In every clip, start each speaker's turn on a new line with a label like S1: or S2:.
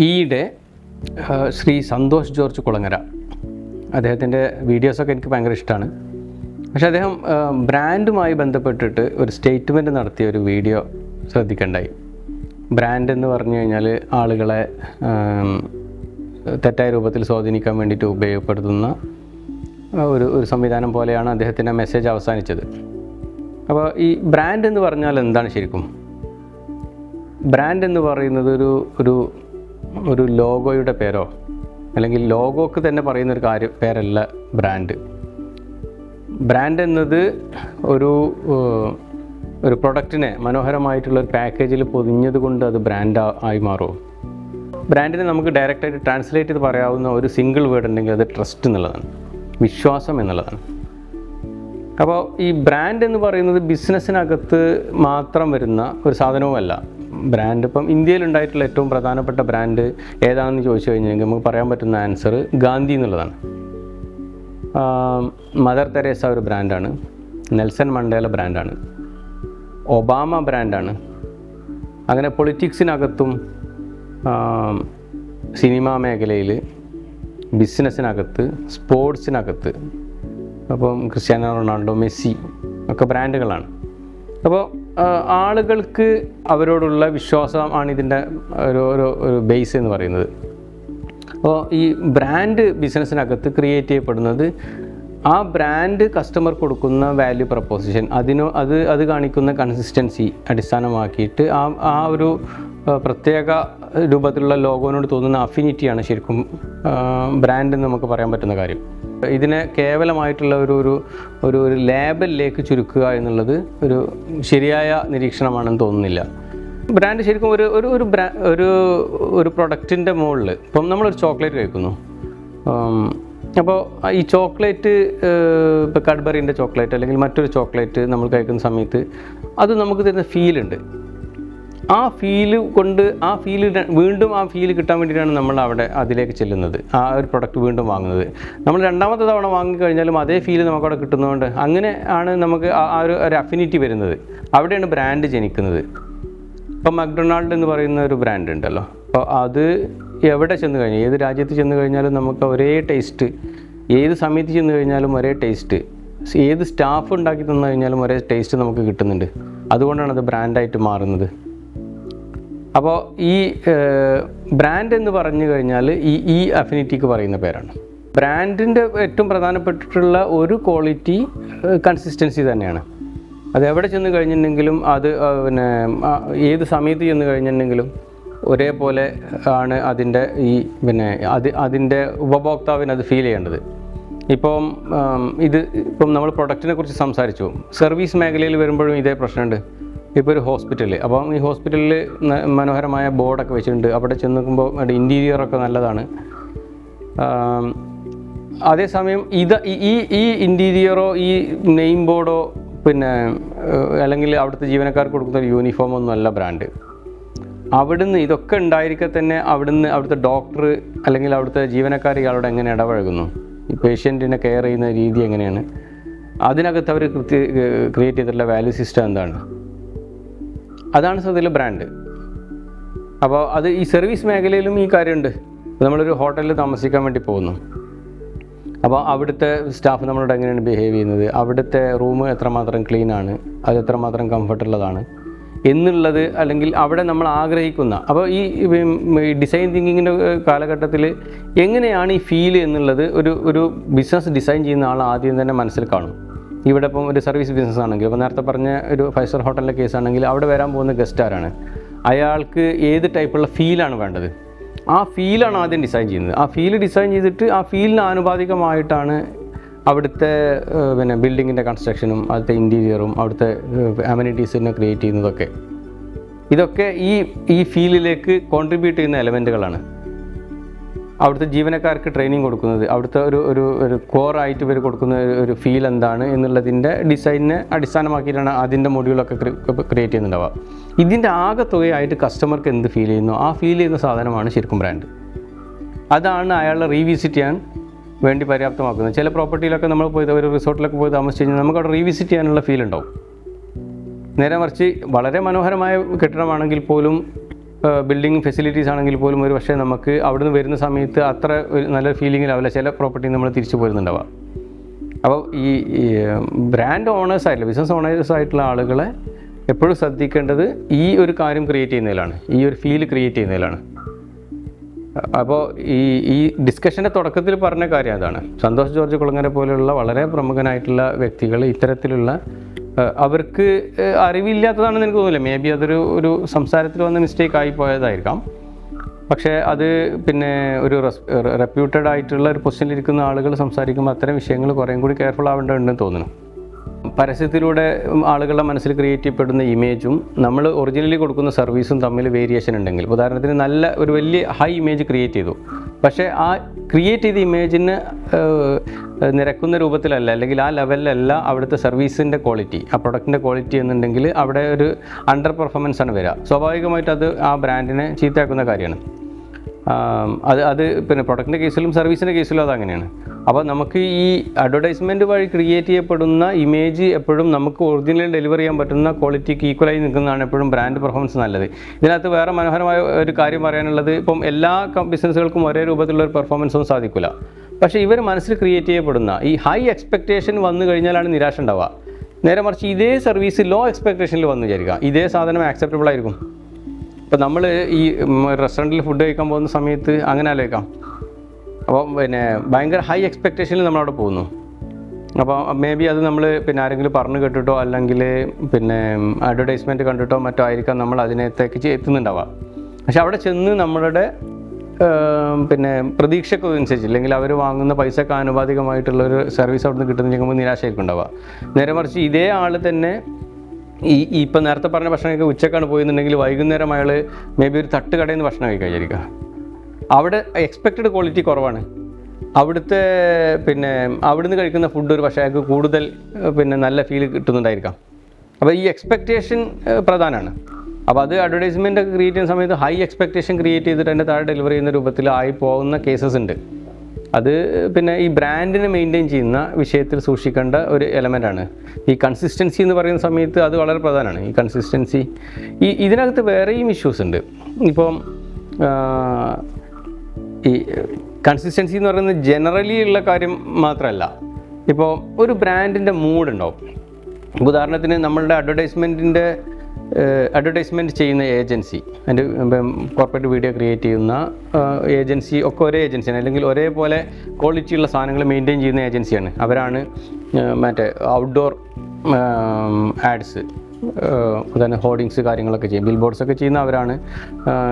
S1: ഈയിടെ ശ്രീ സന്തോഷ് ജോർജ് കുളങ്ങര. അദ്ദേഹത്തിന്റെ വീഡിയോസൊക്കെ എനിക്ക് ഭയങ്കര ഇഷ്ടമാണ് പക്ഷേ അദ്ദേഹം ബ്രാൻഡുമായി ബന്ധപ്പെട്ടിട്ട് ഒരു സ്റ്റേറ്റ്മെന്റ് നടത്തിയ ഒരു വീഡിയോ ശ്രദ്ധിക്കണ്ടായി. ബ്രാൻഡ് എന്ന് പറഞ്ഞു കഴിഞ്ഞാൽ ആളുകളെ തെറ്റായ രൂപത്തിൽ സ്വാധീനിക്കാൻ വേണ്ടിയിട്ട് ഉപയോഗപ്പെടുത്തുന്ന ഒരു ഒരു സംവിധാനം പോലെയാണ് അദ്ദേഹത്തിന്റെ മെസ്സേജ് അവസാനിച്ചത്. അപ്പോൾ ഈ ബ്രാൻഡ് എന്ന് പറഞ്ഞാൽ എന്താണ് ശരിക്കും? ബ്രാൻഡ് എന്ന് പറയുന്നത് ഒരു ഒരു ഒരു ലോഗോയുടെ പേരോ? അല്ലെങ്കിൽ ലോഗോക്ക് തന്നെ പറയുന്ന ഒരു കാര്യം പേരല്ല ബ്രാൻഡ് ബ്രാൻഡ് എന്നത് ഒരു ഒരു പ്രൊഡക്റ്റിനെ മനോഹരമായിട്ടുള്ള ഒരു പാക്കേജിൽ പൊതിഞ്ഞത് കൊണ്ട് അത് ബ്രാൻഡ് ആയി മാറുമോ ബ്രാൻഡിനെ നമുക്ക് ഡയറക്റ്റായിട്ട് ട്രാൻസ്ലേറ്റ് ചെയ്ത് പറയാവുന്ന ഒരു സിംഗിൾ വേർഡ് ഉണ്ടെങ്കിൽ അത് ട്രസ്റ്റ് എന്നുള്ളതാണ്. വിശ്വാസം എന്നുള്ളതാണ്. അപ്പോൾ ഈ ബ്രാൻഡ് എന്ന് പറയുന്നത് ബിസിനസ്സിനകത്ത് മാത്രം വരുന്ന ഒരു സാധനവുമല്ല. ബ്രാൻഡ് ഇപ്പം ഇന്ത്യയിൽ ഉണ്ടായിട്ടുള്ള ഏറ്റവും പ്രധാനപ്പെട്ട ബ്രാൻഡ് ഏതാണെന്ന് ചോദിച്ചു കഴിഞ്ഞെങ്കിൽ നമുക്ക് പറയാൻ പറ്റുന്ന ആൻസർ ഗാന്ധി എന്നുള്ളതാണ്. മദർ തെരേസ ഒരു ബ്രാൻഡാണ് നെൽസൺ മണ്ടേല ബ്രാൻഡാണ് ഒബാമ ബ്രാൻഡാണ് അങ്ങനെ പൊളിറ്റിക്സിനകത്തും സിനിമാ മേഖലയിൽ ബിസിനസ്സിനകത്ത് സ്പോർട്സിനകത്ത് അപ്പം ക്രിസ്ത്യാനോ റൊണാൾഡോ മെസ്സി ഒക്കെ ബ്രാൻഡുകളാണ്. അപ്പോൾ ആളുകൾക്ക് അവരോടുള്ള വിശ്വാസമാണ് ഇതിന്റെ ഒരു ഒരു ഒരു ബേസ് എന്ന് പറയുന്നത്. അപ്പോൾ ഈ ബ്രാൻഡ് ബിസിനസ്സിനകത്ത് ക്രിയേറ്റ് ചെയ്യപ്പെടുന്നത് ആ ബ്രാൻഡ് കസ്റ്റമർ കൊടുക്കുന്ന വാല്യൂ പ്രപ്പോസിഷൻ അതിനോ അത് അത് കാണിക്കുന്ന കൺസിസ്റ്റൻസി അടിസ്ഥാനമാക്കിയിട്ട് ആ ആ ഒരു പ്രത്യേക രൂപത്തിലുള്ള ലോഗോനോട് തോന്നുന്ന അഫിനിറ്റിയാണ് ശരിക്കും ബ്രാൻഡ് എന്ന് നമുക്ക് പറയാൻ പറ്റുന്ന കാര്യം. ഇതിനെ കേവലമായിട്ടുള്ള ഒരു ഒരു ഒരു ഒരു ലേബലിലേക്ക് ചുരുക്കുക എന്നുള്ളത് ഒരു ശരിയായ നിരീക്ഷണമാണെന്ന് തോന്നുന്നില്ല. ബ്രാൻഡ് ശരിക്കും ഒരു ഒരു ഒരു ബ്രാ ഒരു ഒരു പ്രൊഡക്റ്റിന്റെ മുകളിൽ ഇപ്പം നമ്മളൊരു ചോക്ലേറ്റ് കഴിക്കുന്നു. അപ്പോൾ ഈ ചോക്ലേറ്റ് ഇപ്പോൾ കഡ്ബറിന്റെ ചോക്ലേറ്റ് അല്ലെങ്കിൽ മറ്റൊരു ചോക്ലേറ്റ് നമ്മൾ കഴിക്കുന്ന സമയത്ത് അത് നമുക്ക് തരുന്ന ഫീലുണ്ട് ആ ഫീൽ കൊണ്ട് ആ ഫീൽ വീണ്ടും ആ ഫീൽ കിട്ടാൻ വേണ്ടിയിട്ടാണ് നമ്മൾ അവിടെ അതിലേക്ക് ചെല്ലുന്നത്. ആ ഒരു പ്രൊഡക്റ്റ് വീണ്ടും വാങ്ങുന്നത്. നമ്മൾ രണ്ടാമത്തെ തവണ വാങ്ങിക്കഴിഞ്ഞാലും അതേ ഫീൽ നമുക്കവിടെ കിട്ടുന്നതുകൊണ്ട് അങ്ങനെ ആണ് നമുക്ക് ആ ഒരു ഒരു അഫിനിറ്റി വരുന്നത്. അവിടെയാണ് ബ്രാൻഡ് ജനിക്കുന്നത്. ഇപ്പോൾ മക്ഡൊണാൾഡ് എന്ന് പറയുന്ന ഒരു ബ്രാൻഡ് ഉണ്ടല്ലോ. അപ്പോൾ അത് എവിടെ ചെന്ന് കഴിഞ്ഞാൽ ഏത് രാജ്യത്ത് ചെന്ന് കഴിഞ്ഞാലും നമുക്ക് ഒരേ ടേസ്റ്റ് ഏത് സമയത്ത് ചെന്ന് കഴിഞ്ഞാലും ഒരേ ടേസ്റ്റ് ഏത് സ്റ്റാഫ് ഉണ്ടാക്കി തന്നു കഴിഞ്ഞാലും ഒരേ ടേസ്റ്റ് നമുക്ക് കിട്ടുന്നുണ്ട്. അതുകൊണ്ടാണ് അത് ബ്രാൻഡായിട്ട് മാറുന്നത്. അപ്പോൾ ഈ ബ്രാൻഡ് എന്ന് പറഞ്ഞു കഴിഞ്ഞാൽ ഈ ഈ അഫിനിറ്റിക്ക് പറയുന്ന പേരാണ്. ബ്രാൻഡിന്റെ ഏറ്റവും പ്രധാനപ്പെട്ടിട്ടുള്ള ഒരു ക്വാളിറ്റി കൺസിസ്റ്റൻസി തന്നെയാണ്. അത് എവിടെ ചെന്ന് കഴിഞ്ഞിട്ടുണ്ടെങ്കിലും അത് പിന്നെ ഏത് സമയത്ത് ചെന്ന് കഴിഞ്ഞിട്ടുണ്ടെങ്കിലും ഒരേപോലെ ആണ് അതിന്റെ ഈ പിന്നെ അത് അതിന്റെ ഉപഭോക്താവിന് അത് ഫീൽ ചെയ്യേണ്ടത്. ഇപ്പം ഇത് ഇപ്പം നമ്മൾ പ്രൊഡക്റ്റിനെ കുറിച്ച് സംസാരിച്ചു. സർവീസ് മേഖലയിൽ വരുമ്പോഴും ഇതേ പ്രശ്നമുണ്ട്. ഇപ്പോൾ ഒരു ഹോസ്പിറ്റൽ അപ്പം ഈ ഹോസ്പിറ്റലിൽ മനോഹരമായ ബോർഡൊക്കെ വെച്ചിട്ടുണ്ട്. അവിടെ ചെന്ന് നോക്കുമ്പോൾ അവിടെ ഇന്റീരിയറൊക്കെ നല്ലതാണ്. അതേസമയം ഇത് ഈ- ഈ ഇന്റീരിയറോ ഈ നെയിം ബോർഡോ പിന്നെ അല്ലെങ്കിൽ അവിടുത്തെ ജീവനക്കാർക്ക് കൊടുക്കുന്ന ഒരു യൂണിഫോം ഒന്നും അല്ല ബ്രാൻഡ്. അവിടുന്ന് ഇതൊക്കെ ഉണ്ടായിരിക്കെ തന്നെ അവിടുന്ന് അവിടുത്തെ ഡോക്ടർ അല്ലെങ്കിൽ അവിടുത്തെ ജീവനക്കാർ ഇയാളോട് എങ്ങനെ ഇടപഴകുന്നു? ഈ പേഷ്യന്റിനെ കെയർ ചെയ്യുന്ന രീതി എങ്ങനെയാണ്? അതിനകത്ത് അവർ കൃത്യ ക്രിയേറ്റ് ചെയ്തിട്ടുള്ള വാല്യൂ സിസ്റ്റം എന്താണ്? അതാണ് സത്യത്തിൽ ബ്രാൻഡ് അപ്പോൾ അത് ഈ സർവീസ് മേഖലയിലും ഈ കാര്യമുണ്ട്. നമ്മളൊരു ഹോട്ടലിൽ താമസിക്കാൻ വേണ്ടി പോകുന്നു. അപ്പോൾ അവിടുത്തെ സ്റ്റാഫ് നമ്മളോട് എങ്ങനെയാണ് ബിഹേവ് ചെയ്യുന്നത്? അവിടുത്തെ റൂം എത്രമാത്രം ക്ലീൻ ആണ്? അത് എത്രമാത്രം കംഫർട്ടുള്ളതാണ് എന്നുള്ളത് അല്ലെങ്കിൽ അവിടെ നമ്മൾ ആഗ്രഹിക്കുന്ന അപ്പോൾ ഈ ഡിസൈൻ തിങ്കിങ്ങിന്റെ കാലഘട്ടത്തിൽ എങ്ങനെയാണ് ഈ ഫീൽ എന്നുള്ളത് ഒരു ഒരു ബിസിനസ് ഡിസൈൻ ചെയ്യുന്ന ആൾ ആദ്യം തന്നെ മനസ്സിൽ കാണും. ഇവിടെ ഇപ്പം ഒരു സർവീസ് ബിസിനസ് ആണെങ്കിൽ ഇപ്പോൾ നേരത്തെ പറഞ്ഞ ഒരു ഫൈവ് സ്റ്റാർ ഹോട്ടലിന്റെ കേസ് ആണെങ്കിൽ അവിടെ വരാൻ പോകുന്ന ഗസ്റ്റ് ആരാണ്? അയാൾക്ക് ഏത് ടൈപ്പുള്ള ഫീലാണ് വേണ്ടത്? ആ ഫീലാണ് ആദ്യം ഡിസൈൻ ചെയ്യുന്നത്. ആ ഫീൽ ഡിസൈൻ ചെയ്തിട്ട് ആ ഫീലിന് ആനുപാതികമായിട്ടാണ് അവിടുത്തെ പിന്നെ ബിൽഡിങ്ങിന്റെ കൺസ്ട്രക്ഷനും അവിടുത്തെ ഇന്റീരിയറും അവിടുത്തെ അമ്യൂണിറ്റീസിനെ ക്രിയേറ്റ് ചെയ്യുന്നതൊക്കെ. ഇതൊക്കെ ഈ ഈ ഫീലിലേക്ക് കോൺട്രിബ്യൂട്ട് ചെയ്യുന്ന എലമെന്റുകളാണ് അവിടുത്തെ ജീവനക്കാർക്ക് ട്രെയിനിങ് കൊടുക്കുന്നത് അവിടുത്തെ ഒരു ഒരു ഒരു കോറായിട്ട് ഇവർ കൊടുക്കുന്ന ഒരു- ഫീൽ എന്താണ് എന്നുള്ളതിന്റെ ഡിസൈനിനെ അടിസ്ഥാനമാക്കിയിട്ടാണ് അതിന്റെ മൊഡ്യൂളൊക്കെ ക്രിയേറ്റ് ചെയ്യുന്നുണ്ടാവുക. ഇതിന്റെ ആകെ തുകയായിട്ട് കസ്റ്റമർക്ക് എന്ത് ഫീൽ ചെയ്യുന്നു? ആ ഫീൽ ചെയ്യുന്ന സാധനമാണ് ശരിക്കും ബ്രാൻഡ് അതാണ് അയാളെ റീവിസിറ്റ് ചെയ്യാൻ വേണ്ടി പര്യാപ്തമാക്കുന്നത്. ചില പ്രോപ്പർട്ടിയിലൊക്കെ നമ്മൾ പോയി ഒരു റിസോർട്ടിലൊക്കെ പോയി താമസിച്ച് കഴിഞ്ഞാൽ നമുക്ക് അവിടെ റീവിസിറ്റ് ചെയ്യാനുള്ള ഫീൽ ഉണ്ടാവും. നേരെ മറിച്ച് വളരെ മനോഹരമായ കെട്ടിടമാണെങ്കിൽ പോലും ബിൽഡിംഗ് ഫെസിലിറ്റീസ് ആണെങ്കിൽ പോലും ഒരു പക്ഷേ നമുക്ക് അവിടുന്ന് വരുന്ന സമയത്ത് അത്ര ഒരു നല്ല ഫീലിങ്ങിലാവില്ല ചില പ്രോപ്പർട്ടി നമ്മൾ തിരിച്ചു പോരുന്നുണ്ടാവുക. അപ്പോൾ ഈ ബ്രാൻഡ് ഓണേഴ്സ് ആയിട്ടുള്ള ബിസിനസ് ഓണേഴ്സ് ആയിട്ടുള്ള ആളുകളെ എപ്പോഴും ശ്രദ്ധിക്കേണ്ടത് ഈ ഒരു കാര്യം ക്രിയേറ്റ് ചെയ്യുന്നതിലാണ്. ഈ ഒരു ഫീൽ ക്രിയേറ്റ് ചെയ്യുന്നതിലാണ്. അപ്പോൾ ഈ ഈ ഡിസ്കഷന്റെ തുടക്കത്തിൽ പറഞ്ഞ കാര്യം അതാണ്. സന്തോഷ് ജോർജ് കുളങ്ങര പോലെയുള്ള വളരെ പ്രമുഖനായിട്ടുള്ള വ്യക്തികൾ ഇത്തരത്തിലുള്ള അവർക്ക് അറിവില്ലാത്തതാണെന്ന് എനിക്ക് തോന്നില്ല മേ ബി അതൊരു ഒരു സംസാരത്തിൽ വന്ന മിസ്റ്റേക്ക് ആയി പോയതായിരിക്കാം. പക്ഷേ അത് പിന്നെ ഒരു റെപ്യൂട്ടഡ് ആയിട്ടുള്ള ഒരു പൊസിഷനിൽ ഇരിക്കുന്ന ആളുകൾ സംസാരിക്കുമ്പോൾ അത്തരം വിഷയങ്ങൾ കുറേ കൂടി കെയർഫുൾ ആവേണ്ടതുണ്ടെന്ന് തോന്നുന്നു. പരസ്യത്തിലൂടെ ആളുകളുടെ മനസ്സിൽ ക്രിയേറ്റ് ചെയ്യപ്പെടുന്ന ഇമേജും നമ്മൾ ഒറിജിനലി കൊടുക്കുന്ന സർവീസും തമ്മിൽ വേരിയേഷൻ ഉണ്ടെങ്കിൽ ഉദാഹരണത്തിന് നല്ല ഒരു വലിയ ഹൈ ഇമേജ് ക്രിയേറ്റ് ചെയ്തു. പക്ഷേ ആ ക്രിയേറ്റ് ചെയ്ത ഇമേജിന് നിരക്കുന്ന രൂപത്തിലല്ല അല്ലെങ്കിൽ ആ ലെവലിലല്ല അവിടുത്തെ സർവീസിന്റെ ക്വാളിറ്റി ആ പ്രൊഡക്റ്റിന്റെ ക്വാളിറ്റി എന്നുണ്ടെങ്കിൽ അവിടെ ഒരു അണ്ടർ പെർഫോമൻസ് ആണ് വരിക. സ്വാഭാവികമായിട്ട് അത് ആ ബ്രാൻഡിനെ ചീത്തയാക്കുന്ന കാര്യമാണ്. അത് അത് പിന്നെ പ്രൊഡക്റ്റിന്റെ കേസിലും സർവീസിന്റെ കേസിലും അത് അങ്ങനെയാണ് അപ്പോൾ നമുക്ക് ഈ അഡ്വർടൈസ്മെന്റ് വഴി ക്രിയേറ്റ് ചെയ്യപ്പെടുന്ന ഇമേജ് എപ്പോഴും നമുക്ക് ഒറിജിനൽ ഡെലിവർ ചെയ്യാൻ പറ്റുന്ന ക്വാളിറ്റിക്ക് ഈക്വലായി നിൽക്കുന്നതാണ് എപ്പോഴും ബ്രാൻഡ് പെർഫോമൻസ് നല്ലത്. ഇതിനകത്ത് വേറെ മനോഹരമായ ഒരു കാര്യം പറയാനുള്ളത് ഇപ്പം എല്ലാ ബിസിനസ്സുകൾക്കും ഒരേ രൂപത്തിലുള്ള ഒരു പെർഫോമൻസും സാധിക്കില്ല പക്ഷേ ഇവർ മനസ്സിൽ ക്രിയേറ്റ് ചെയ്യപ്പെടുന്ന ഈ ഹൈ എക്സ്പെക്റ്റേഷൻ വന്നു കഴിഞ്ഞാലാണ് നിരാശ ഉണ്ടാവുക. നേരെ മറിച്ച് ഇതേ സർവീസ് ലോ എക്സ്പെക്റ്റേഷനിൽ വന്നു വിചാരിക്കുക ഇതേ സാധനം ആക്സെപ്റ്റബിൾ ആയിരിക്കും. ഇപ്പോൾ നമ്മൾ ഈ റെസ്റ്റോറന്റിൽ ഫുഡ് കഴിക്കാൻ പോകുന്ന സമയത്ത് അങ്ങനെ ആലോചിക്കാം. അപ്പോൾ പിന്നെ ഭയങ്കര ഹൈ എക്സ്പെക്റ്റേഷനിൽ നമ്മളവിടെ പോകുന്നു. അപ്പോൾ മേ ബി അത് നമ്മൾ പിന്നെ ആരെങ്കിലും പറഞ്ഞു കേട്ടിട്ടോ അല്ലെങ്കിൽ പിന്നെ അഡ്വർടൈസ്മെന്റ് കണ്ടിട്ടോ മറ്റോ ആയിരിക്കാം നമ്മൾ അതിനകത്തേക്ക് എത്തുന്നുണ്ടാവുക. പക്ഷെ അവിടെ ചെന്ന് നമ്മളുടെ പിന്നെ പ്രതീക്ഷയ്ക്ക് അനുസരിച്ച് അല്ലെങ്കിൽ അവർ വാങ്ങുന്ന പൈസക്ക് ആനുപാതികമായിട്ടുള്ളൊരു സർവീസ് അവിടെ നിന്ന് കിട്ടുന്നില്ലെങ്കിൽ നിരാശയായിരിക്കും ഉണ്ടാവുക. നേരെ മറിച്ച് ഇതേ ആൾ തന്നെ ഈ ഇപ്പം നേരത്തെ പറഞ്ഞ ഭക്ഷണം കഴിക്കുക ഉച്ചക്കാണ് പോയെന്നുണ്ടെങ്കിൽ വൈകുന്നേരം അയാൾ മേ ബി ഒരു തട്ടുകടയിൽ നിന്ന് ഭക്ഷണം കഴിക്കാൻ വിചാരിക്കുക. അവിടെ എക്സ്പെക്റ്റഡ് ക്വാളിറ്റി കുറവാണ്. അവിടുത്തെ പിന്നെ അവിടുന്ന് കഴിക്കുന്ന ഫുഡ് ഒരു പക്ഷേ അയാൾക്ക് കൂടുതൽ പിന്നെ നല്ല ഫീൽ കിട്ടുന്നുണ്ടായിരിക്കാം. അപ്പോൾ ഈ എക്സ്പെക്റ്റേഷൻ പ്രധാനമാണ് അപ്പോൾ അത് അഡ്വർടൈസ്മെന്റ് ഒക്കെ ക്രിയേറ്റ് ചെയ്യുന്ന സമയത്ത് ഹൈ എക്സ്പെക്റ്റേഷൻ ക്രിയേറ്റ് ചെയ്തിട്ട് അതിന്റെ താഴെ ഡെലിവറി ചെയ്യുന്ന രൂപത്തിൽ ആയി പോകുന്ന കേസസ് ഉണ്ട്. അത് പിന്നെ ഈ ബ്രാൻഡിനെ മെയിന്റെയിൻ ചെയ്യുന്ന വിഷയത്തിൽ സൂക്ഷിക്കേണ്ട ഒരു എലമെന്റാണ് ഈ കൺസിസ്റ്റൻസി എന്ന് പറയുന്ന സമയത്ത് അത് വളരെ പ്രധാനമാണ്. ഈ കൺസിസ്റ്റൻസി ഈ ഇതിനകത്ത് വേറെയും ഇഷ്യൂസ് ഉണ്ട്. ഇപ്പം ഈ കൺസിസ്റ്റൻസി എന്ന് പറയുന്നത് ജനറലി ഉള്ള കാര്യം മാത്രമല്ല. ഇപ്പോൾ ഒരു ബ്രാൻഡിന്റെ മൂഡ് ഉണ്ടാവും. ഉദാഹരണത്തിന് നമ്മളുടെ അഡ്വർടൈസ്മെന്റിന്റെ അഡ്വർടൈസ്മെന്റ് ചെയ്യുന്ന ഏജൻസി അതിന്റെ കോർപ്പറേറ്റ് വീഡിയോ ക്രിയേറ്റ് ചെയ്യുന്ന ഏജൻസി ഒക്കെ ഒരേ ഏജൻസിയാണ് അല്ലെങ്കിൽ ഒരേപോലെ ക്വാളിറ്റിയുള്ള സാധനങ്ങൾ മെയിന്റെയിൻ ചെയ്യുന്ന ഏജൻസിയാണ് അവരാണ് മറ്റേ ഔട്ട്ഡോർ ആഡ്സ് അതായത് ഹോർഡിങ്സ് കാര്യങ്ങളൊക്കെ ചെയ്യും. ബിൽ ബോർഡ്സ് ഒക്കെ ചെയ്യുന്ന അവരാണ്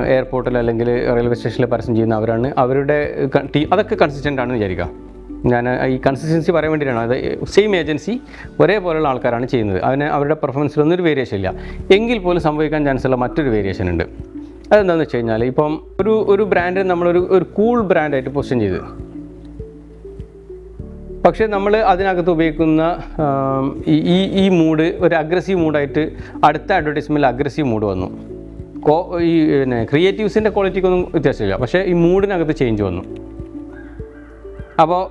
S1: എയർപോർട്ടിൽ അല്ലെങ്കിൽ റെയിൽവേ സ്റ്റേഷനിൽ പരസ്യം ചെയ്യുന്ന അവരാണ്. അവരുടെ ടീ അതൊക്കെ കൺസിസ്റ്റന്റ് ആണെന്ന് വിചാരിക്കുക. ഞാൻ ഈ കൺസിസ്റ്റൻസി പറയാൻ വേണ്ടിയിട്ടാണ്. അത് സെയിം ഏജൻസി ഒരേപോലെയുള്ള ആൾക്കാരാണ് ചെയ്യുന്നത്. അതിന് അവരുടെ പെർഫോമൻസിലൊന്നും ഒരു വേരിയേഷൻ ഇല്ല. എങ്കിൽ പോലും സംഭവിക്കാൻ ചാൻസ് ഉള്ള മറ്റൊരു വേരിയേഷൻ ഉണ്ട്. അതെന്താണെന്ന് വെച്ച് കഴിഞ്ഞാൽ ഇപ്പം ഒരു ഒരു ബ്രാൻഡിന് നമ്മളൊരു ഒരു കൂൾ ബ്രാൻഡായിട്ട് പൊസിഷൻ ചെയ്ത്. പക്ഷേ നമ്മൾ അതിനകത്ത് ഉപയോഗിക്കുന്ന ഈ- ഈ മൂഡ് ഒരു അഗ്രസീവ് മൂഡായിട്ട് അടുത്ത അഡ്വർടൈസ്മെന്റിൽ അഗ്രസീവ് മൂഡ് വന്നു. കോ ഈ പിന്നെ ക്രിയേറ്റീവ്സിന്റെ ക്വാളിറ്റിക്കൊന്നും വ്യത്യാസമില്ല. പക്ഷേ ഈ മൂഡിനകത്ത് ചേഞ്ച് വന്നു. അപ്പോൾ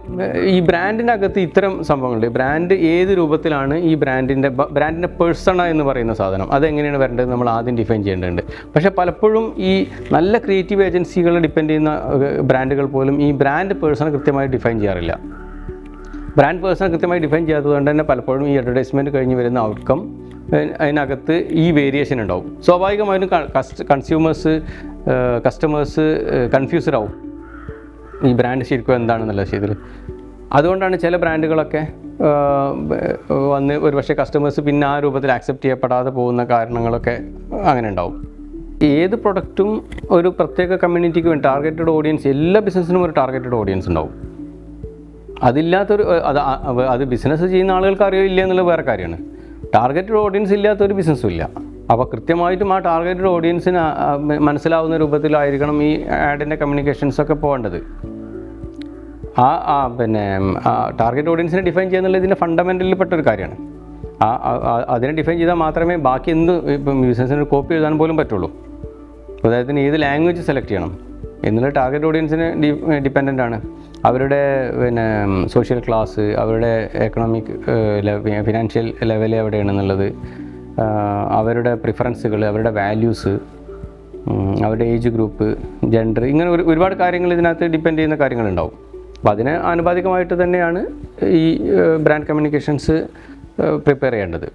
S1: ഈ ബ്രാൻഡിനകത്ത് ഇത്തരം സംഭവങ്ങളുണ്ട്. ബ്രാൻഡ് ഏത് രൂപത്തിലാണ് ഈ ബ്രാൻഡിന്റെ ബ്രാൻഡിന്റെ പേഴ്സണ എന്ന് പറയുന്ന സാധനം? അതെങ്ങനെയാണ് വരേണ്ടത് നമ്മൾ ആദ്യം ഡിഫൈൻ ചെയ്യേണ്ടതുണ്ട്. പക്ഷേ പലപ്പോഴും ഈ നല്ല ക്രിയേറ്റീവ് ഏജൻസികളെ ഡിപ്പെൻഡ് ചെയ്യുന്ന ബ്രാൻഡുകൾ പോലും ഈ ബ്രാൻഡ് പേഴ്സണ കൃത്യമായി ഡിഫൈൻ ചെയ്യാറില്ല. ബ്രാൻഡ് പേഴ്സൺ കൃത്യമായി ഡിഫൈൻ ചെയ്യാത്തതുകൊണ്ട് തന്നെ പലപ്പോഴും ഈ അഡ്വർടൈസ്മെന്റ് കഴിഞ്ഞ് വരുന്ന ഔട്ട്കം അതിനകത്ത് ഈ വേരിയേഷൻ ഉണ്ടാവും. സ്വാഭാവികമായിട്ടും കൺസ്യൂമേഴ്സ് കസ്റ്റമേഴ്സ് കൺഫ്യൂസ്ഡ് ആവും. ഈ ബ്രാൻഡ് ശരിക്കും എന്താണെന്നല്ല ചെയ്തത്. അതുകൊണ്ടാണ് ചില ബ്രാൻഡുകളൊക്കെ വന്ന് ഒരുപക്ഷെ കസ്റ്റമേഴ്സ് പിന്നെ ആ രൂപത്തിൽ ആക്സെപ്റ്റ് ചെയ്യപ്പെടാതെ പോകുന്ന കാരണങ്ങളൊക്കെ അങ്ങനെ ഉണ്ടാവും. ഏത് പ്രൊഡക്റ്റും ഒരു പ്രത്യേക കമ്മ്യൂണിറ്റിക്ക് വേണ്ടി ടാർഗറ്റഡ് ഓഡിയൻസ് എല്ലാ ബിസിനസ്സിനും ഒരു ടാർഗറ്റഡ് ഓഡിയൻസ് ഉണ്ടാവും. അതില്ലാത്തൊരു അത് അത് ബിസിനസ് ചെയ്യുന്ന ആളുകൾക്ക് അറിയോ ഇല്ല എന്നുള്ള വേറെ കാര്യമാണ്. ടാർഗറ്റഡ് ഓഡിയൻസ് ഇല്ലാത്തൊരു ബിസിനസ്സും ഇല്ല. അപ്പോൾ കൃത്യമായിട്ടും ആ ടാർഗറ്റഡ് ഓഡിയൻസിന് മനസ്സിലാവുന്ന രൂപത്തിലായിരിക്കണം ഈ ആഡിന്റെ കമ്മ്യൂണിക്കേഷൻസൊക്കെ പോകേണ്ടത്. ആ ആ പിന്നെ ടാർഗറ്റ് ഓഡിയൻസിനെ ഡിഫൈൻ ചെയ്യുന്നുള്ള ഇതിന്റെ ഫണ്ടമെന്റലിൽ പെട്ടൊരു കാര്യമാണ്. ആ അതിനെ ഡിഫൈൻ ചെയ്താൽ മാത്രമേ ബാക്കി എന്ത് ഇപ്പം ബിസിനസ്സിന് കോപ്പി എഴുതാൻ പോലും പറ്റുള്ളൂ. ഉദാഹരണത്തിന് ഏത് ലാംഗ്വേജ് സെലക്ട് ചെയ്യണം? എന്നുള്ള ടാർഗറ്റ് ഓഡിയൻസിന് ഡിപ്പെൻഡന്റ് ആണ്. അവരുടെ പിന്നെ സോഷ്യൽ ക്ലാസ് അവരുടെ എക്കണോമിക് ഫിനാൻഷ്യൽ ലെവൽ എവിടെയാണെന്നുള്ളത് അവരുടെ പ്രിഫറൻസുകൾ അവരുടെ വാല്യൂസ് അവരുടെ ഏജ് ഗ്രൂപ്പ് ജെൻഡർ ഇങ്ങനെ ഒരു ഒരുപാട് കാര്യങ്ങൾ ഇതിനകത്ത് ഡിപ്പെൻഡ് ചെയ്യുന്ന കാര്യങ്ങളുണ്ടാവും. അപ്പോൾ അതിന് ആനുപാതികമായിട്ട് തന്നെയാണ് ഈ ബ്രാൻഡ് കമ്മ്യൂണിക്കേഷൻസ് പ്രിപ്പയർ ചെയ്യേണ്ടത്.